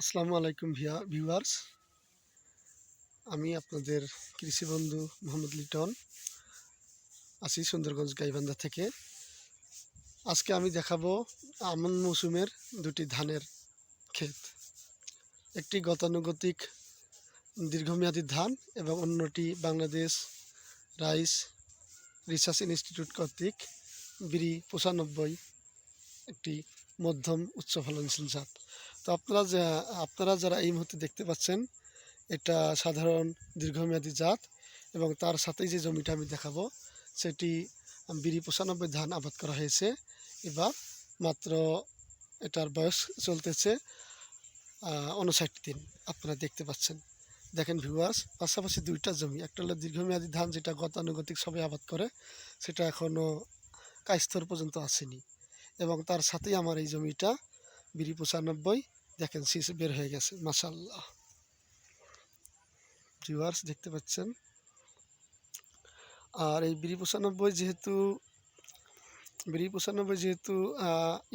আসসালামু আলাইকুম Villa, viewers. আমি আপনাদের কৃষি বন্ধু মোহাম্মদ লিটন। আছি সুন্দরগঞ্জ গাইবান্ধা থেকে। আজকে আমি দেখাবো আমন মৌসুমের দুটি ধানের ক্ষেত। একটি গতানুগতিক দীর্ঘমেয়াদী ধান এবং অন্যটি বাংলাদেশ রাইস রিসার্চ ইনস্টিটিউট কর্তৃক বিড়ি পঁচানব্বই একটি মধ্যম উচ্চ ফলনশীল জাত। তো আপনারা যা, আপনারা যারা এই মুহূর্তে দেখতে পাচ্ছেন, এটা সাধারণ দীর্ঘমেয়াদী জাত এবং তার সাথেই যে জমিটা আমি দেখাবো, সেটি বিড়ি পঁচানব্বই ধান আবাদ করা হয়েছে। এবার মাত্র এটার বয়স চলতেছে উনষাট দিন আপনারা দেখতে পাচ্ছেন। দেখেন ভিউয়ার্স পাশাপাশি দুইটা জমি, একটা হলো দীর্ঘমেয়াদী ধান যেটা গতানুগতিক সবাই আবাদ করে, সেটা এখনও কায়স্তর পর্যন্ত আসেনি। এবং তার সাথেই আমার এই জমিটা, বিড়ি পঁচানব্বই দেখেন শীষ বের হয়ে গেছে মাসাল্লাহ ভিউয়ার্স দেখতে পাচ্ছেন। আর এই বিরি পঁচানব্বই যেহেতু বিরি পঁচানব্বই যেহেতু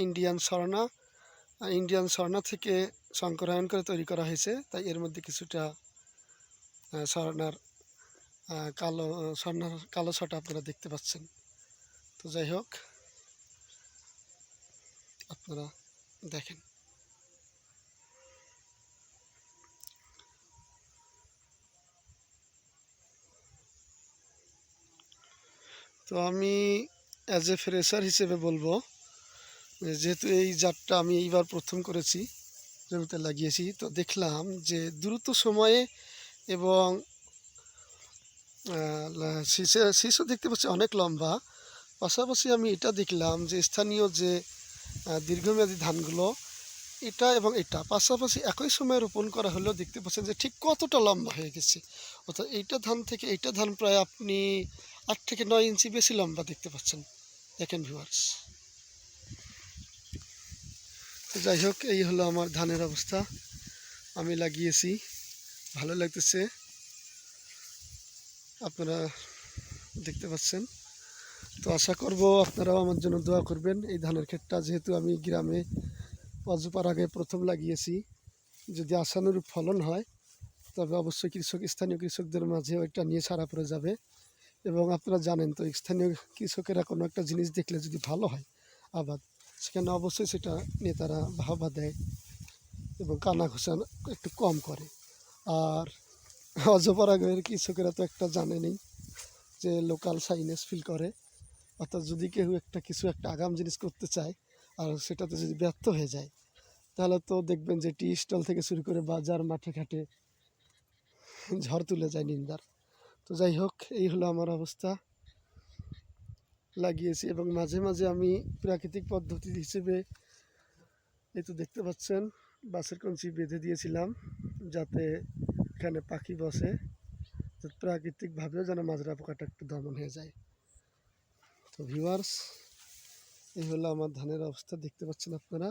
ইন্ডিয়ান স্বর্ণা ইন্ডিয়ান স্বর্ণা থেকে সংকরায়ন করে তৈরি করা হয়েছে, তাই এর মধ্যে কিছুটা স্বর্ণার কালো স্বর্ণার কালো ছটা আপনারা দেখতে পাচ্ছেন। তো যাই হোক, আপনারা দেখেন। তো আমি অ্যাজ এ ফ্রেশার হিসেবে বলব যেহেতু এই জাতটা আমি এইবার প্রথম করেছি, জমিতে লাগিয়েছি, তো দেখলাম যে দ্রুত সময়ে এবং শীষে শীষও দেখতে পাচ্ছি অনেক লম্বা। পাশাপাশি আমি এটা দেখলাম যে স্থানীয় যে দীর্ঘমেয়াদী ধানগুলো, এটা এবং এটা। পাশাপাশি একই সময় রোপণ করা হলেও দেখতে পাচ্ছেন যে ঠিক কতটা লম্বা হয়ে গেছে। অর্থাৎ এইটা ধান থেকে এইটা ধান প্রায় আপনি আট থেকে নয় ইঞ্চি বেশি লম্বা দেখতে পাচ্ছেন দেখেন ভিউয়ার্স। তো যাই হোক, এই হলো আমার ধানের অবস্থা। আমি লাগিয়েছি, ভালো লাগতেছে। আপনারা দেখতে পাচ্ছেন। তো আশা করব আপনারাও আমার জন্য দোয়া করবেন। এই ধানের ক্ষেতটা যেহেতু আমি গ্রামে অজপার আগে প্রথম লাগিয়েছি, যদি আশানুরূপ ফলন হয়, তবে অবশ্যই কৃষক, স্থানীয় কৃষকদের মাঝেও একটা নিয়ে ছাড়া পড়ে যাবে। এবং আপনারা জানেন তো স্থানীয় কৃষকেরা কোনো একটা জিনিস দেখলে যদি ভালো হয় আবাদ, সেখানে অবশ্যই সেটা নিয়ে তারা ভাবা দেয় এবং কানা ঘোষা একটু কম করে। আর অজপাড়াগের কৃষকেরা তো একটা জানেনই যে লোকাল সাইনেস ফিল করে, অর্থাৎ যদি কেউ একটা কিছু একটা আগাম জিনিস করতে চায় আর সেটাতে যদি ব্যর্থ হয়ে যায়, তাহলে তো দেখবেন যে টি স্টল থেকে শুরু করে বাজার, মাঠে ঘাটে ঝড় তুলে যায় নিন্দার। তো যাই হোক, এই হলো আমার অবস্থা। লাগিয়েছি এবং মাঝে মাঝে আমি প্রাকৃতিক পদ্ধতি হিসেবে এই তো দেখতে পাচ্ছেন বাসের কঞ্চি বেঁধে দিয়েছিলাম যাতে এখানে পাখি বসে প্রাকৃতিকভাবেও যেন মাজরা পোকাটা একটু দমন হয়ে যায়। তো ভিউয়ার্স এই হলো আমার ধানের অবস্থা, দেখতে পাচ্ছেন আপনারা।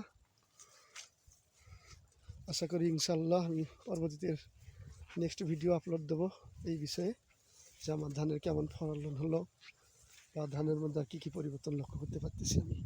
আশা করি ইনশাল্লাহ আমি পরবর্তীতে নেক্সট ভিডিও আপলোড দেবো এই বিষয়ে। যে আমার ধানের কেমন ফলন হলো বা ধানের মধ্যে আর কী কী পরিবর্তন লক্ষ্য করতে পারতেছি আমি?